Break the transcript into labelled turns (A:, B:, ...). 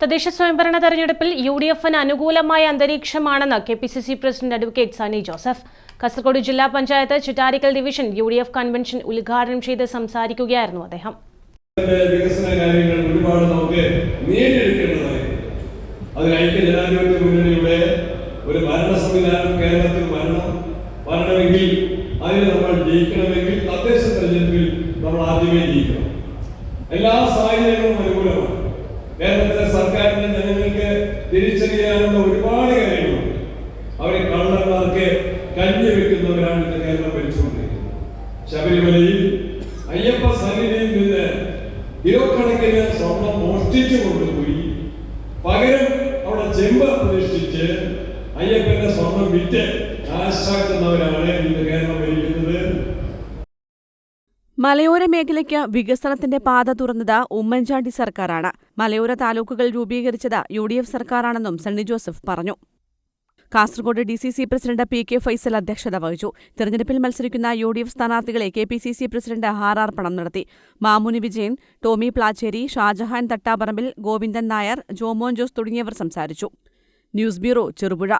A: തദ്ദേശ സ്വയംഭരണ തെരഞ്ഞെടുപ്പിൽ യു ഡി എഫിന് അനുകൂലമായ അന്തരീക്ഷമാണെന്ന് K P C C president advocate Sunny Joseph. Kasaragod ജില്ലാ panchayat Chittarikkal division U D F convention ഉദ്ഘാടനം ചെയ്ത് സംസാരിക്കുകയായിരുന്നു അദ്ദേഹം.
B: വികസന കാര്യങ്ങൾ ഒരുപാട് നമുക്ക് നേടിയെടുക്കേണ്ടതായിരുന്നു അതിന് ഐക്യ ജനാധിപത്യ മുന്നണിയുടെ ഒരു ഭരണ സംവിധാനം കേരളത്തിൽ വരണം വരണമെങ്കിൽ അതിന് നമ്മൾ ജയിക്കണമെങ്കിൽ തദ്ദേശ തെരഞ്ഞെടുപ്പിൽ നമ്മൾ ആദ്യമേ ജയിക്കണം. എല്ലാ സാഹചര്യങ്ങളും അനുകൂലമാണ്. കേരളത്തിലെ സർക്കാരിന്റെ ജനങ്ങൾക്ക് തിരിച്ചറിയാനുള്ള ഒരുപാട് കാര്യങ്ങളുണ്ട് അവരെ കള്ളന്മാർക്ക് കഞ്ഞി വെക്കുന്നവരാണ് ഇന്ന് കേരളം ഭരിച്ചുകൊണ്ടിരിക്കുന്നത്. ശബരിമലയിൽ അയ്യപ്പ സന്നിധിയിൽ നിന്ന് കിലോക്കണക്കിന് സ്വർണം മോഷ്ടിച്ചു കൊണ്ടുപോയി. പകരം അവിടെ ചെമ്പ് പ്രതിഷ്ഠിച്ച് അയ്യപ്പന്റെ സ്വർണം വിറ്റ് നാശാക്കുന്നവരാണ് ഇന്ന് കേരളം ഭരിക്കുന്നത്.
C: മലയോര മേഖലയ്ക്ക് വികസനത്തിന്റെ പാത തുറന്നത് ഉമ്മൻചാണ്ടി സർക്കാരാണ്. മലയോര താലൂക്കുകൾ രൂപീകരിച്ചത് യു ഡി എഫ് സർക്കാരാണെന്നും സണ്ണി ജോസഫ് പറഞ്ഞു. Kasaragod D C C president P K Faisal അധ്യക്ഷത വഹിച്ചു. തെരഞ്ഞെടുപ്പിൽ മത്സരിക്കുന്ന യു ഡി എഫ് സ്ഥാനാർത്ഥികളെ K P C C president ഹാരാർപ്പണം നടത്തി. മാമുനി വിജയൻ ടോമി പ്ലാച്ചേരി ഷാജഹാൻ തട്ടാപറമ്പിൽ ഗോവിന്ദൻ നായർ ജോമോൻ ജോസ് തുടങ്ങിയവർ സംസാരിച്ചു. News bureau Cherupuzha.